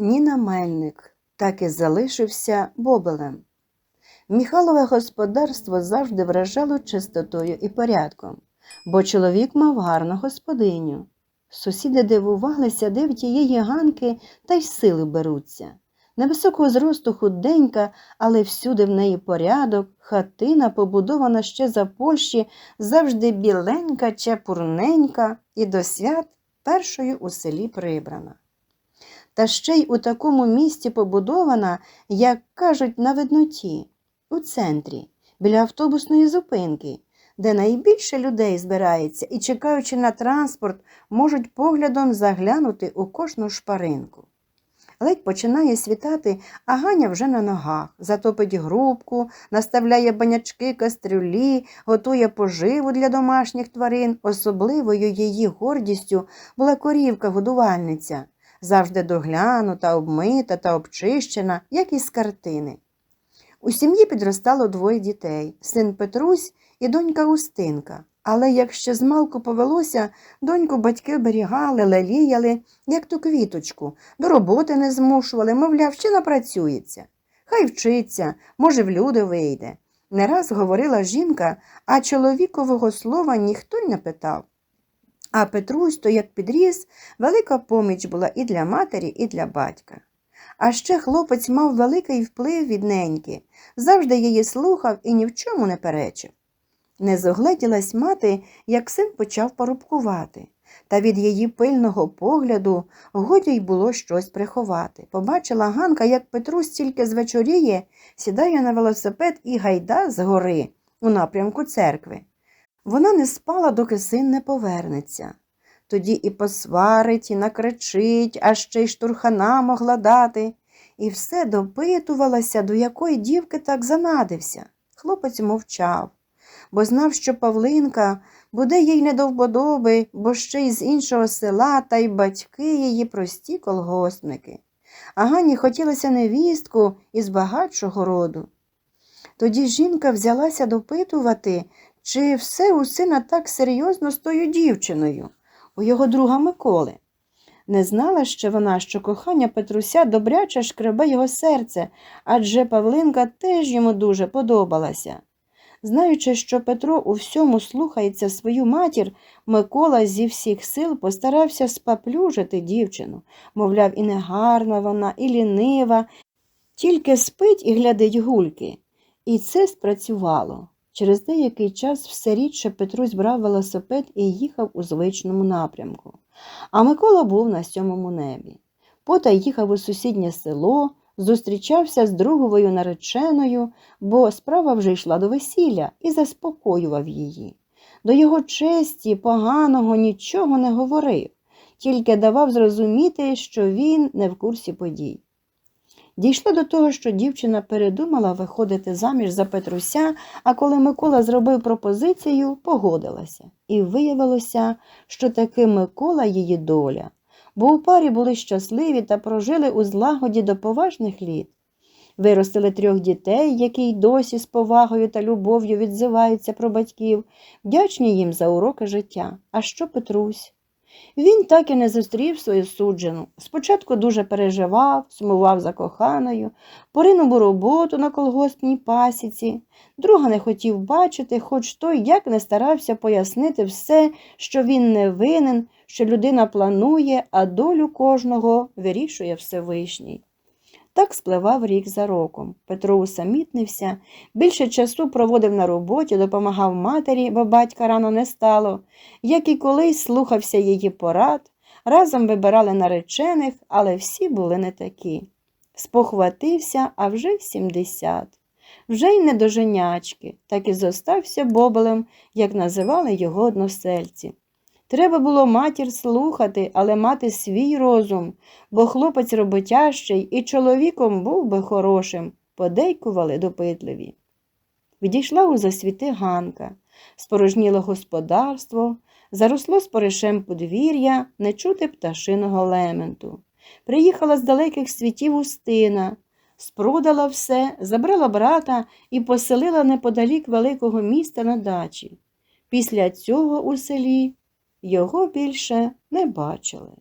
Ніна Мельник так і залишився бобелем. Міхалове господарство завжди вражало чистотою і порядком, бо чоловік мав гарну господиню. Сусіди дивувалися, де в тієї ганки та й сили беруться. Невисокого зросту худенька, але всюди в неї порядок, хатина, побудована ще за Польщі, завжди біленька, чепурненька і до свят першою у селі прибрана. Та ще й у такому місці побудована, як кажуть, на видноті, у центрі, біля автобусної зупинки, де найбільше людей збирається і, чекаючи на транспорт, можуть поглядом заглянути у кожну шпаринку. Ледь починає світати, а Ганя вже на ногах, затопить грубку, наставляє банячки, кастрюлі, готує поживу для домашніх тварин. Особливою її гордістю була корівка-годувальниця, завжди доглянута, обмита та обчищена, як із картини. У сім'ї підростало двоє дітей син Петрусь і донька Устинка. Але якщо змалку повелося, доньку батьки оберігали, леліяли, як ту квіточку, до роботи не змушували, мовляв, ще напрацюється. Хай вчиться, може, в люди вийде. Не раз говорила жінка, а чоловікового слова ніхто й не питав. А Петрусь, то як підріс, велика поміч була і для матері, і для батька. А ще хлопець мав великий вплив від неньки, завжди її слухав і ні в чому не перечив. Не зогледілась мати, як син почав порубкувати, та від її пильного погляду годі й було щось приховати. Побачила Ганка, як Петрусь тільки звечоріє, сідає на велосипед і гайда з гори у напрямку церкви. Вона не спала, доки син не повернеться. Тоді і посварить, і накричить, а ще й штурхана могла дати. І все допитувалася, до якої дівки так занадився. Хлопець мовчав бо знав, що Павлинка буде їй не до вподоби, бо ще й з іншого села та й батьки її прості колгоспники. А Гані хотілося невістку із багатшого роду. Тоді жінка взялася допитувати, чи все у сина так серйозно з тою дівчиною, у його друга Миколи. Не знала ще вона, що кохання Петруся добряче шкребе його серце, адже Павлинка теж йому дуже подобалася. Знаючи, що Петро у всьому слухається свою матір, Микола зі всіх сил постарався спаплюжити дівчину. Мовляв, і негарна вона, і лінива, тільки спить і глядить гульки. І це спрацювало. Через деякий час все рідше Петрусь брав велосипед і їхав у звичному напрямку. А Микола був на сьомому небі. Потай їхав у сусіднє село, зустрічався з друговою нареченою, бо справа вже йшла до весілля і заспокоював її. До його честі поганого нічого не говорив, тільки давав зрозуміти, що він не в курсі подій. Дійшло до того, що дівчина передумала виходити заміж за Петруся, а коли Микола зробив пропозицію, погодилася. І виявилося, що таки Микола її доля бо у парі були щасливі та прожили у злагоді до поважних літ. Виростили трьох дітей, які й досі з повагою та любов'ю відзиваються про батьків, вдячні їм за уроки життя. А що Петрусь? Він так і не зустрів свою суджену. Спочатку дуже переживав, сумував за коханою, поринув у роботу на колгоспній пасіці. Друга не хотів бачити, хоч той як не старався пояснити все, що він не винен, що людина планує, а долю кожного вирішує Всевишній. Так спливав рік за роком. Петро усамітнився, більше часу проводив на роботі, допомагав матері, бо батька рано не стало, як і колись слухався її порад, разом вибирали наречених, але всі були не такі. Спохватився, а вже сімдесят. Вже й не до женячки, так і зостався бобелем, як називали його односельці. Треба було матір слухати, але мати свій розум, бо хлопець роботящий і чоловіком був би хорошим, подейкували допитливі. Відійшла у засвіти Ганка, спорожніло господарство, заросло споришем подвір'я, не чути пташиного лементу. Приїхала з далеких світів Устина, спродала все, забрала брата і поселила неподалік великого міста на дачі. Після цього у селі його більше не бачили.